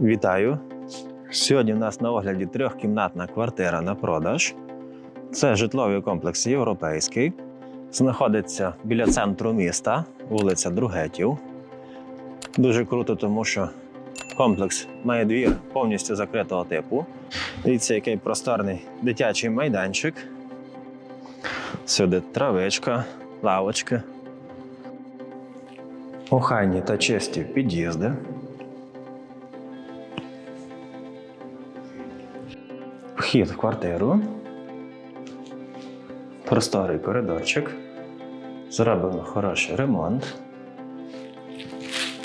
Вітаю! Сьогодні у нас на огляді трьохкімнатна квартира на продаж. Це житловий комплекс європейський. Знаходиться біля центру міста, вулиця Другетів. Дуже круто, тому що комплекс має двір повністю закритого типу. Дивіться, який просторний дитячий майданчик. Сюди травичка, лавочки. Охайні та чисті під'їзди. Вхід в квартиру. Просторий коридорчик. Зроблено хороший ремонт.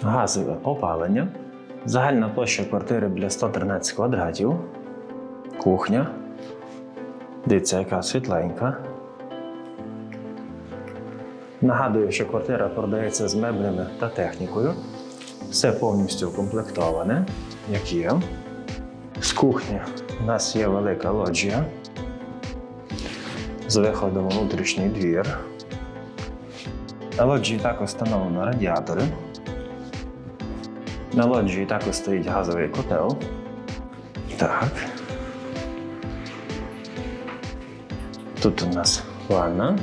Газове опалення. Загальна площа квартири біля 113 квадратів. Кухня. Дивіться, яка світленька. Нагадую, що квартира продається з меблями та технікою. Все повністю укомплектоване, як є. З кухні у нас є велика лоджія з виходом у внутрішній двір. На лоджії також встановлено радіатори. На лоджії також стоїть газовий котел. Так. Тут у нас ванна,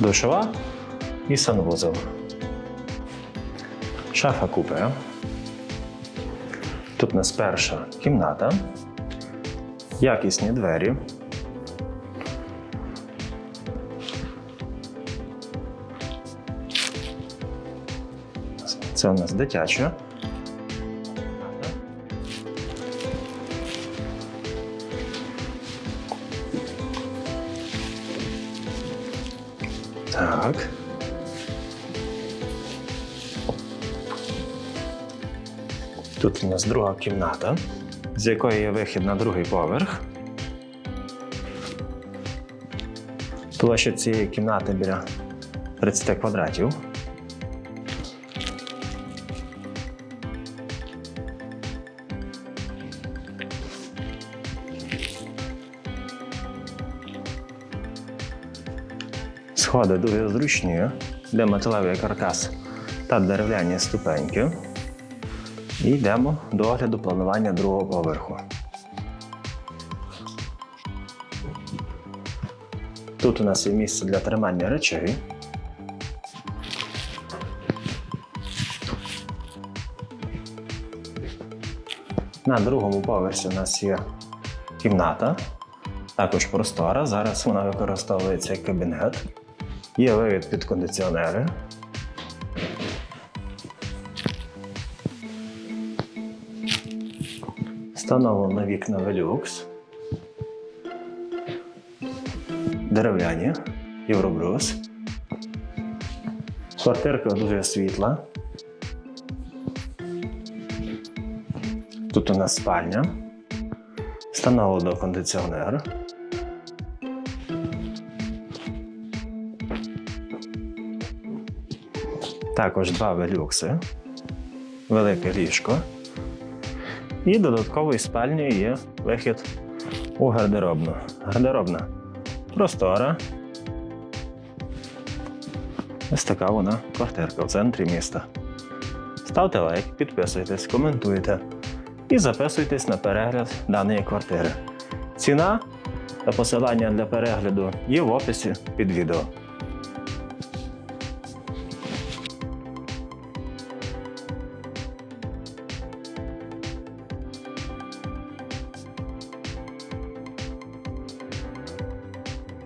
душова і санвузол. Шафа купе. Тут у нас перша кімната, якісні двері. Це у нас дитяча. Так. Тут у нас друга кімната, з якої є вихід на другий поверх. Площа цієї кімнати біля 30 квадратів. Сходи дуже зручні, де металевий каркас та дерев'яні ступеньки. І йдемо до огляду планування другого поверху. Тут у нас є місце для тримання речей. На другому поверсі у нас є кімната, також простора. Зараз вона використовується як кабінет. Є вивід під кондиціонери. Встановлено вікна Velux. Дерев'яні, Євробрус. Квартирка дуже світла. Тут у нас спальня. Встановлено кондиціонер. Також два велюкси, велике ліжко. І додатковою спальнею є вихід у гардеробну. Гардеробна простора. Ось така вона квартирка в центрі міста. Ставте лайк, підписуйтесь, коментуйте і записуйтесь на перегляд даної квартири. Ціна та посилання для перегляду є в описі під відео.